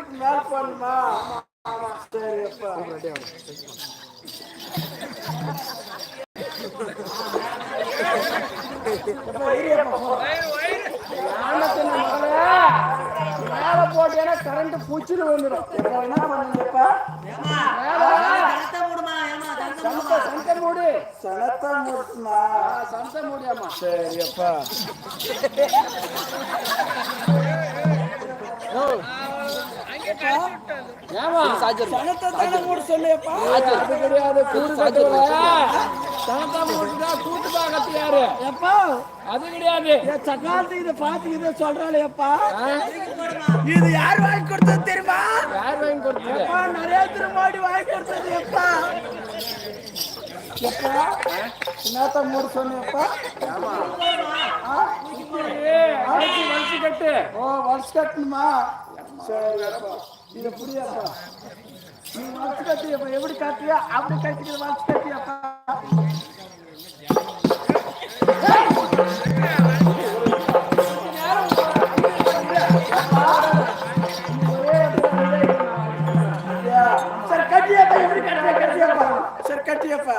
ஊருக்கு மேல போகணுமா ஆமா சரி அப்பா மேல போட்டேன்னா கரண்ட் பூச்சிட்டு வந்துடும் என்ன பண்ணுங்கப்பா சனத்த சனத்த மூடு சனத்த மூடுமா சனத்த மூடியாமா சரி அது கிடையாது. சக்காலத்து இதை பார்த்து இதை சொல்றாளே அப்பா இது யார் வாங்கி கொடுத்தது தெரியுமா? யார் வாங்கி கொடுத்தது? எப்பா நரேந்திர மோடி வாங்கி கொடுத்தது எப்பா? எப்பா? என்னத்த மூட சொன்னியப்பா அழைச்சி வலிச்சு கட்டு. ஓ வலிச்சு கட்டணுமா? சரி. இது புரியாதா? நீ மனசு கட்டியப்பா எப்படி காட்டியா அப்படி கட்டிக்கிற மனசு கட்டியப்பா? சார் கட்டியப்பா எப்படி கட்டியா கட்டியப்பா.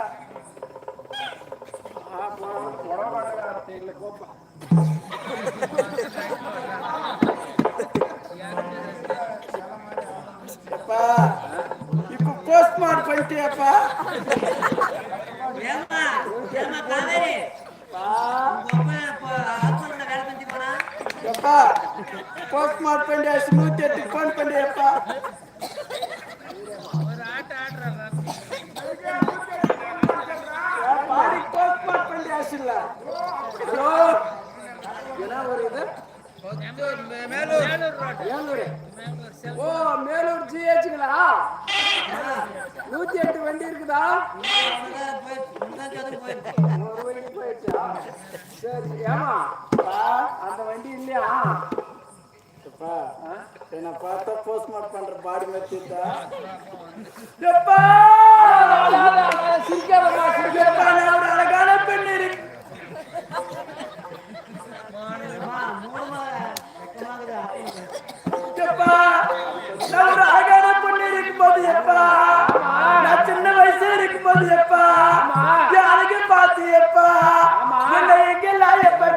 கோப்பா ஏற்பாடு பண்ணிட்டியாப்பா? ஏமா ஏமா காவேரி? எப்பா போஸ்ட் மார்க் பண்ணி நூத்தி எட்டு ஃபோன் பண்ணியப்பா ஒரு இது ஓ மேலூர் ஜிஹெச்ங்களா நூத்தி எட்டு வண்டி இருக்குதா? ஒரு வண்டி போயிடுச்சா சரி ஏமா அந்த வண்டி இல்லையா எப்பா என்ன பார்த்தா போஸ்ட் மார்க் பண்ற பாடி மெத்திட்டா எப்பா சிரிக்காதம்மா சிரிக்காதம்மா நான் ஒரு அழகான பெண் இருக்கு எப்பா நான் ஒரு அழகான பொண்ணு இருக்கும்போது எப்பா நான் சின்ன வயசு இருக்கும்போது எப்பா என் அழகை பார்த்து எப்பா என்ன எங்கெல்லாம் எப்பா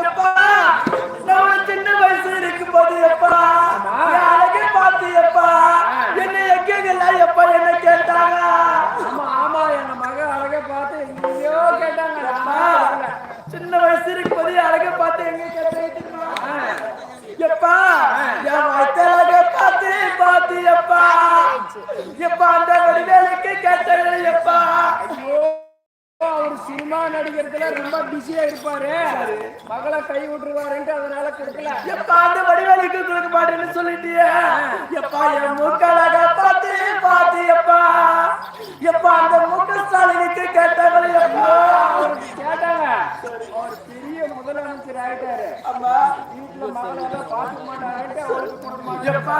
எப்பா நான் சின்ன வயசு இருக்கும்போது எப்பா என் அழகை பார்த்து எப்பா என்ன எங்கெங்கெல்லாம் எப்பா என்ன கேட்டாங்க ஆமா ஆமா எங்க மக அழகை பார்த்து எங்கேயோ கேட்டாங்க என் அழகை பார்த்து எங்க எப்பா என் வயிற்றழகை பார்த்து பார்த்து எப்பா. எப்பா அந்த வடிவேலுக்கு கேட்டாங்க எப்பா. அவர் சினிமா நடிகர்கள ரொம்ப பிஸியா இருப்பாரு. மகளை கை விட்டுருவாருன்ட்டு அதனால கொடுக்கல. எப்ப அந்த வடிவேலுக்கு கொடுக்க மாட்டேன்னு சொல்லிட்டியே. எப்பா என் மூக்கழக பார்த்து பார்த்து எப்பா. எப்பா அந்த முக ஸ்டாலினுக்கு கேட்டாங்களே எப்பா. கேட்டாங்க. அவர் பெரிய முதலமைச்சர் ஆயிட்டாரு. அம்மா. வீட்டுல மகளை எல்லாம் பார்க்க அவருக்கு எப்பா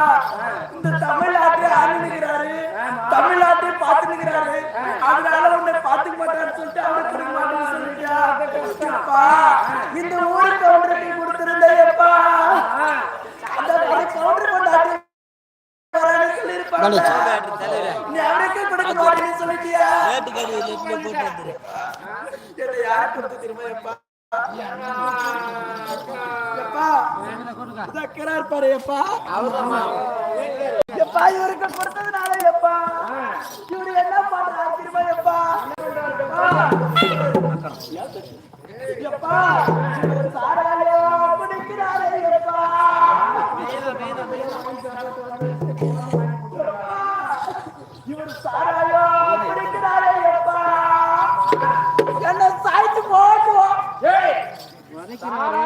இந்த தமிழ்நாட்டை ஆளுகிறாரு தமிழ்நாட்டை பார்த்துக்கிறாரு அதனால உன்னை பார்த்துக்க மாட்டாருன்னு சொல்லிட்டு அவனுக்கு கொடுக்க மாட்டேன்னு சொல்லிட்டியா எப்பா இந்த ஊருக்கு கவுண்டருக்கு கொடுத்திருந்தேன் எப்பா அந்த கவுண்டர் கொண்டாட்டி இருப்பாரு எப்பா எப்பா இவருக்கு கொடுத்ததுனால எப்பா இவரு என்ன பண்றாரு தெரியுமா எப்பா எப்பா இவர் Stop.